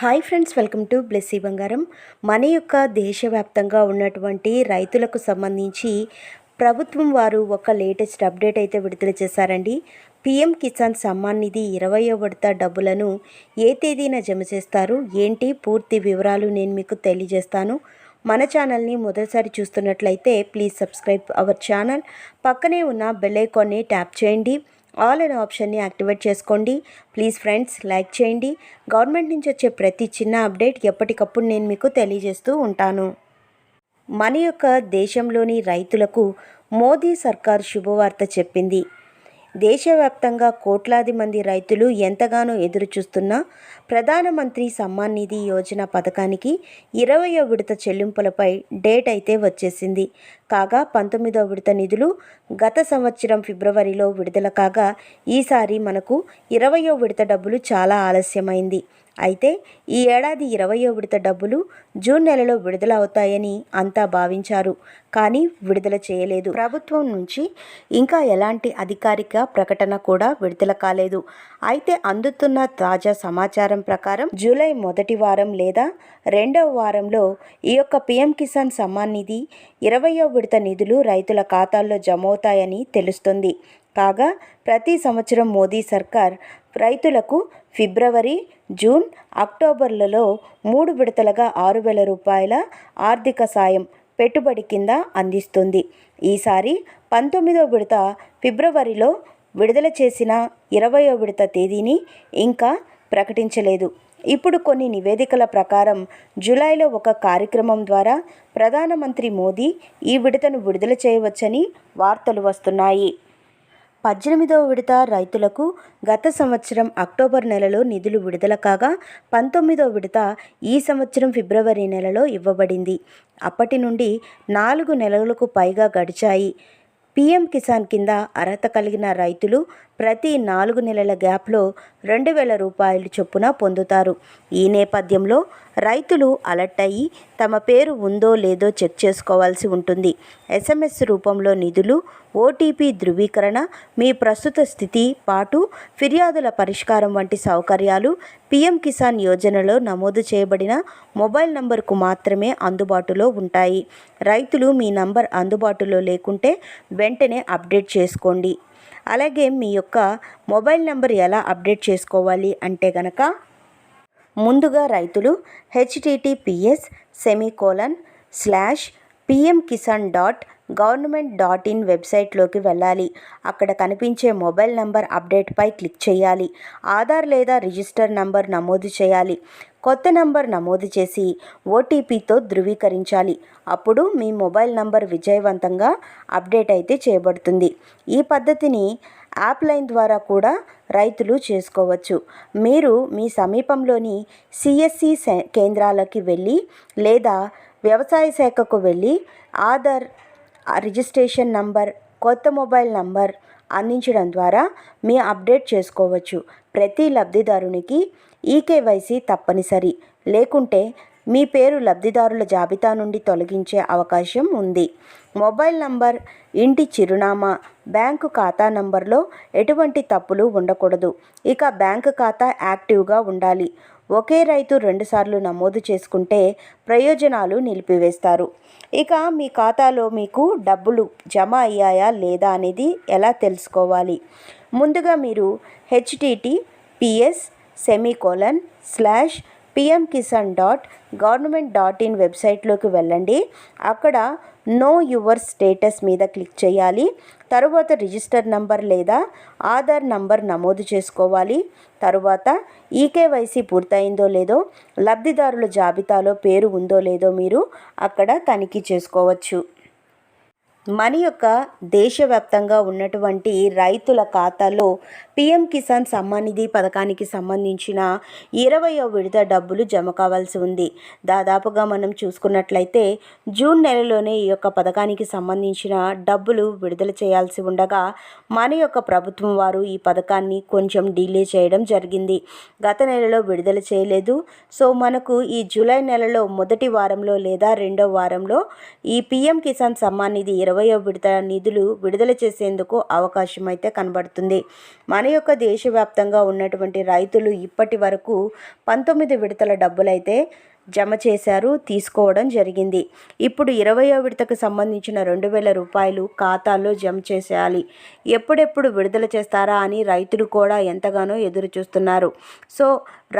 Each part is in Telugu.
Hi friends welcome to Blessy Bangaram. మన యొక్క దేశవ్యాప్తంగా ఉన్నటువంటి రైతులకు సంబంధించి ప్రభుత్వం వారు ఒక లేటెస్ట్ అప్డేట్ అయితే విడుదల చేశారండి. పిఎం కిసాన్ సమ్మాన్ నిధి ఇరవయో విడత డబ్బులను ఏ తేదీన జమ చేస్తారు? ఏంటి? పూర్తి వివరాలు నేను మీకు తెలియజేస్తాను. మన ఛానల్ని మొదటిసారి చూస్తున్నట్లయితే ప్లీజ్ సబ్స్క్రైబ్ అవర్ ఛానల్. పక్కనే ఉన్న బెల్ ఐకాన్ని ట్యాప్ చేయండి. ఆల్ అనే ఆప్షన్ని యాక్టివేట్ చేసుకోండి. ప్లీజ్ ఫ్రెండ్స్ లైక్ చేయండి. గవర్నమెంట్ నుంచి వచ్చే ప్రతి చిన్న అప్డేట్ ఎప్పటికప్పుడు నేను మీకు తెలియజేస్తూ ఉంటాను. మన యొక్క దేశంలోని రైతులకు మోదీ సర్కార్ శుభవార్త చెప్పింది. దేశవ్యాప్తంగా కోట్లాది మంది రైతులు ఎంతగానో ఎదురుచూస్తున్న ప్రధానమంత్రి సమ్మాన్ నిధి యోజన పథకానికి ఇరవయో విడత చెల్లింపులపై డేట్ అయితే వచ్చేసింది. కాగా పంతొమ్మిదో విడత నిధులు గత సంవత్సరం ఫిబ్రవరిలో విడుదల కాగా ఈసారి మనకు ఇరవయో విడత డబ్బులు చాలా ఆలస్యమైంది. అయితే ఈ ఏడాది ఇరవయో విడత డబ్బులు జూన్ నెలలో విడుదల అవుతాయని అంతా భావించారు. కానీ విడుదల చేయలేదు. ప్రభుత్వం నుంచి ఇంకా ఎలాంటి అధికారిక ప్రకటన కూడా విడుదల కాలేదు. అయితే అందుతున్న తాజా సమాచారం ప్రకారం జూలై మొదటి వారం లేదా రెండవ వారంలో ఈ యొక్క పిఎం కిసాన్ సమ్మాన్ నిధి ఇరవయో విడత నిధులు రైతుల ఖాతాల్లో జమ అవుతాయని తెలుస్తుంది. కాగా ప్రతి సంవత్సరం మోదీ సర్కార్ రైతులకు ఫిబ్రవరి జూన్ అక్టోబర్లలో మూడు విడతలుగా ఆరు వేల రూపాయల ఆర్థిక సాయం పెట్టుబడి కింద అందిస్తుంది. ఈసారి పంతొమ్మిదో విడత ఫిబ్రవరిలో విడుదల చేసిన ఇరవయో విడత తేదీని ఇంకా ప్రకటించలేదు. ఇప్పుడు కొన్ని నివేదికల ప్రకారం జూలైలో ఒక కార్యక్రమం ద్వారా ప్రధానమంత్రి మోదీ ఈ విడతను విడుదల చేయవచ్చని వార్తలు వస్తున్నాయి. పద్దెనిమిదవ విడత రైతులకు గత సంవత్సరం అక్టోబర్ నెలలో నిధులు విడుదల కాగా పంతొమ్మిదవ విడత ఈ సంవత్సరం ఫిబ్రవరి నెలలో ఇవ్వబడింది. అప్పటి నుండి నాలుగు నెలలకు పైగా గడిచాయి. పీఎం కిసాన్ కింద అర్హత కలిగిన రైతులు ప్రతి నాలుగు నెలల గ్యాప్లో రెండు వేల రూపాయలు చొప్పున పొందుతారు. ఈ నేపథ్యంలో రైతులు అలర్ట్ అయ్యి తమ పేరు ఉందో లేదో చెక్ చేసుకోవాల్సి ఉంటుంది. ఎస్ఎంఎస్ రూపంలో నిధులు ఓటీపీ ధృవీకరణ మీ ప్రస్తుత స్థితి పాటు ఫిర్యాదుల పరిష్కారం వంటి సౌకర్యాలు పీఎం కిసాన్ యోజనలో నమోదు చేయబడిన మొబైల్ నంబర్కు మాత్రమే అందుబాటులో ఉంటాయి. రైతులు మీ నంబర్ అందుబాటులో లేకుంటే వెంటనే అప్డేట్ చేసుకోండి. అలాగే మీ యొక్క మొబైల్ నెంబర్ ఎలా అప్డేట్ చేసుకోవాలి అంటే గనక ముందుగా రైతులు HTTPS semicolon slash PM Kisan dot government dot in వెబ్సైట్లోకి వెళ్ళాలి. అక్కడ కనిపించే మొబైల్ నంబర్ అప్డేట్పై క్లిక్ చేయాలి. ఆధార్ లేదా రిజిస్టర్ నంబర్ నమోదు చేయాలి. కొత్త నంబర్ నమోదు చేసి ఓటీపీతో ధృవీకరించాలి. అప్పుడు మీ మొబైల్ నంబర్ విజయవంతంగా అప్డేట్ అయితే చేయబడుతుంది. ఈ పద్ధతిని యాప్ లైన్ ద్వారా కూడా రైతులు చేసుకోవచ్చు. మీరు మీ సమీపంలోని సిఎస్సి కేంద్రాలకి వెళ్ళి లేదా వ్యవసాయ శాఖకు వెళ్ళి ఆధార్ రిజిస్ట్రేషన్ నంబర్ కొత్త మొబైల్ నంబర్ అందించడం ద్వారా మీ అప్డేట్ చేసుకోవచ్చు. ప్రతి లబ్ధిదారునికి ఈకేవైసీ తప్పనిసరి. లేకుంటే మీ పేరు లబ్ధిదారుల జాబితా నుండి తొలగించే అవకాశం ఉంది. మొబైల్ నంబర్ ఇంటి చిరునామా బ్యాంకు ఖాతా నంబర్లో ఎటువంటి తప్పులు ఉండకూడదు. ఇక బ్యాంకు ఖాతా యాక్టివ్గా ఉండాలి. ఒకే రైతు రెండుసార్లు నమోదు చేసుకుంటే ప్రయోజనాలు నిలిపివేస్తారు. ఇక మీ ఖాతాలో మీకు డబ్బులు జమ అయ్యాయా లేదా అనేది ఎలా తెలుసుకోవాలి? ముందుగా మీరు HTTP PS semicolon slash PM Kisan dot government dot in వెబ్సైట్లోకి వెళ్ళండి. అక్కడ నో యువర్ స్టేటస్ మీద క్లిక్ చేయాలి. తరువాత రిజిస్టర్ నంబర్ లేదా ఆధార్ నంబర్ నమోదు చేసుకోవాలి. తరువాత ఈకేవైసీ పూర్తయిందో లేదో లబ్ధిదారుల జాబితాలో పేరు ఉందో లేదో మీరు అక్కడ తనిఖీ చేసుకోవచ్చు. మన యొక్క దేశవ్యాప్తంగా ఉన్నటువంటి రైతుల ఖాతాలో పిఎం కిసాన్ సమ్మాన్ నిధి పథకానికి సంబంధించిన ఇరవయో విడత డబ్బులు జమ కావాల్సి ఉంది. దాదాపుగా మనం చూసుకున్నట్లయితే జూన్ నెలలోనే ఈ యొక్క పథకానికి సంబంధించిన డబ్బులు విడుదల చేయాల్సి ఉండగా మన యొక్క ప్రభుత్వం వారు ఈ పథకాన్ని కొంచెం డిలే చేయడం జరిగింది. గత నెలలో విడుదల చేయలేదు. సో మనకు ఈ జూలై నెలలో మొదటి వారంలో లేదా రెండో వారంలో ఈ పిఎం కిసాన్ సమ్మాన్ నిధి ఇరవై ఇరవయో విడత నిధులు విడుదల చేసేందుకు అవకాశం అయితే కనబడుతుంది. మన యొక్క దేశవ్యాప్తంగా ఉన్నటువంటి రైతులు ఇప్పటి వరకు పంతొమ్మిది విడతల డబ్బులైతే జమ చేశారు తీసుకోవడం జరిగింది. ఇప్పుడు ఇరవయో విడతకు సంబంధించిన రెండు వేల రూపాయలు ఖాతాల్లో జమ చేసేయాలి. ఎప్పుడెప్పుడు విడుదల చేస్తారా అని రైతులు కూడా ఎంతగానో ఎదురు చూస్తున్నారు సో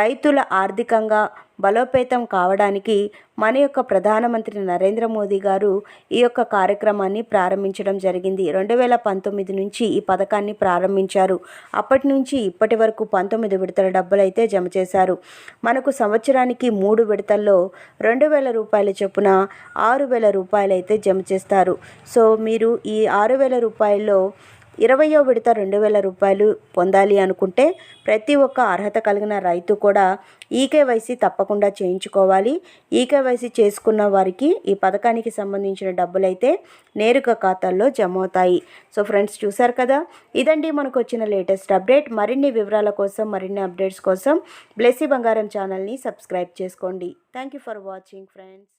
రైతుల ఆర్థికంగా బలోపేతం కావడానికి మన యొక్క ప్రధానమంత్రి నరేంద్ర మోదీ గారు ఈ యొక్క కార్యక్రమాన్ని ప్రారంభించడం జరిగింది. రెండు వేల పంతొమ్మిది నుంచి ఈ పథకాన్ని ప్రారంభించారు. అప్పటి నుంచి ఇప్పటి వరకు పంతొమ్మిది విడతల డబ్బులు అయితే జమ చేశారు. మనకు సంవత్సరానికి మూడు విడతల్లో రెండు వేల రూపాయల చొప్పున ఆరు వేల రూపాయలు అయితే జమ చేస్తారు. సో మీరు ఈ ఆరు వేల రూపాయల్లో ఇరవయో విడత రెండు వేల రూపాయలు పొందాలి అనుకుంటే ప్రతి ఒక్క అర్హత కలిగిన రైతు కూడా ఈకేవైసీ తప్పకుండా చేయించుకోవాలి. ఈకేవైసీ చేసుకున్న వారికి ఈ పథకానికి సంబంధించిన డబ్బులైతే నేరుగా ఖాతాల్లో జమ అవుతాయి సో ఫ్రెండ్స్ చూసారు కదా? ఇదండి మనకు వచ్చిన లేటెస్ట్ అప్డేట్. మరిన్ని వివరాల కోసం మరిన్ని అప్డేట్స్ కోసం బ్లెస్సీ బంగారం ఛానల్ని సబ్స్క్రైబ్ చేసుకోండి. Thank you for watching friends